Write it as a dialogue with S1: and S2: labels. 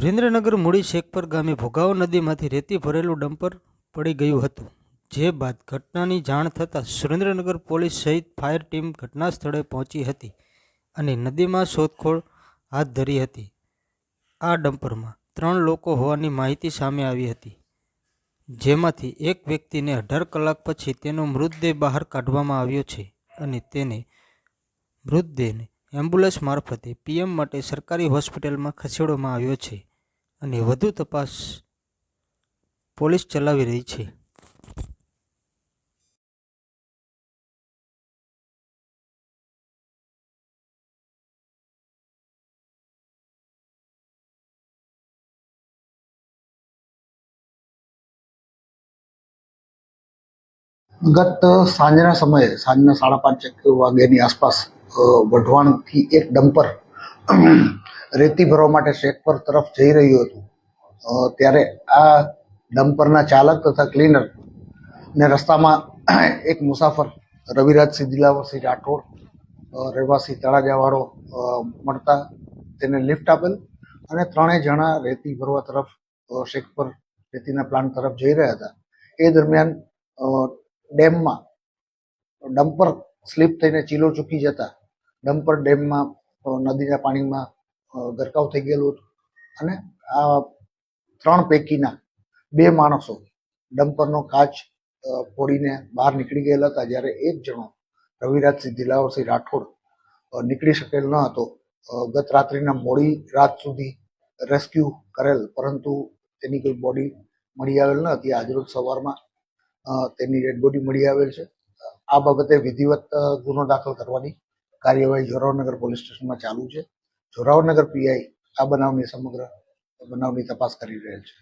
S1: સુરેન્દ્રનગર મૂડી શેખપર ગામે ભોગાવો નદીમાંથી રેતી ભરેલું ડમ્પર પડી ગયું હતું, જે બાદ ઘટનાની જાણ થતાં સુરેન્દ્રનગર પોલીસ સહિત ફાયર ટીમ ઘટના સ્થળે પહોંચી હતી અને નદીમાં શોધખોળ હાથ ધરી હતી. આ ડમ્પરમાં ત્રણ લોકો હોવાની માહિતી સામે આવી હતી, જેમાંથી એક વ્યક્તિને અઢાર કલાક પછી તેનો મૃતદેહ બહાર કાઢવામાં આવ્યો છે અને તેને મૃતદેહને એમ્બ્યુલન્સ મારફતે પીએમ માટે સરકારી હોસ્પિટલમાં ખસેડવામાં આવ્યો છે. અને વધુ તપાસ પોલીસ ચલાવી રહી છે.
S2: ગત સાંજના સમયે, સાંજના સાડા પાંચ વાગ્યાની આસપાસ વઢવાણથી એક ડમ્પર રેતી ભરવા માટે શેખપર તરફ જઈ રહ્યું હતું. ત્યારે આ ડમ્પરના ચાલક તથા ક્લીનર ને રસ્તામાં એક મુસાફર રવિરાજસિંહ દિલાવરસિંહ રાઠોડ રહેવાસી તળાજાવાળો મળતા તેને લિફ્ટ આપેલ અને ત્રણેય જણા રેતી ભરવા તરફ શેખપર રેતીના પ્લાન્ટ તરફ જઈ રહ્યા હતા. એ દરમિયાન ડેમમાં ડમ્પર સ્લીપ થઈને ચીલો ચૂકી જતા ડમ્પર ડેમમાં નદીના પાણીમાં ગરકાવ થઈ ગયેલું હતું. અને આ ત્રણ પૈકીના બે માણસો ડમ્પરનો કાચ ફોડીને બહાર નીકળી ગયેલા હતા. જ્યારે એક જણો રવિરાજસિંહ દિલાવરસિંહ રાઠોડ નીકળી શકેલ ન હતો. ગત રાત્રિના મોડી રાત સુધી રેસ્ક્યુ કરેલ, પરંતુ તેની કોઈ બોડી મળી આવેલ ન હતી. આજરોજ સવારમાં તેની ડેડ બોડી મળી આવેલ છે. આ બાબતે વિધિવત ગુનો દાખલ કરવાની કાર્યવાહી જોરાવનગર પોલીસ સ્ટેશનમાં ચાલુ છે. જોરાવનગર પીઆઈ આ બનાવની સમગ્ર બનાવની તપાસ કરી રહેલ છે.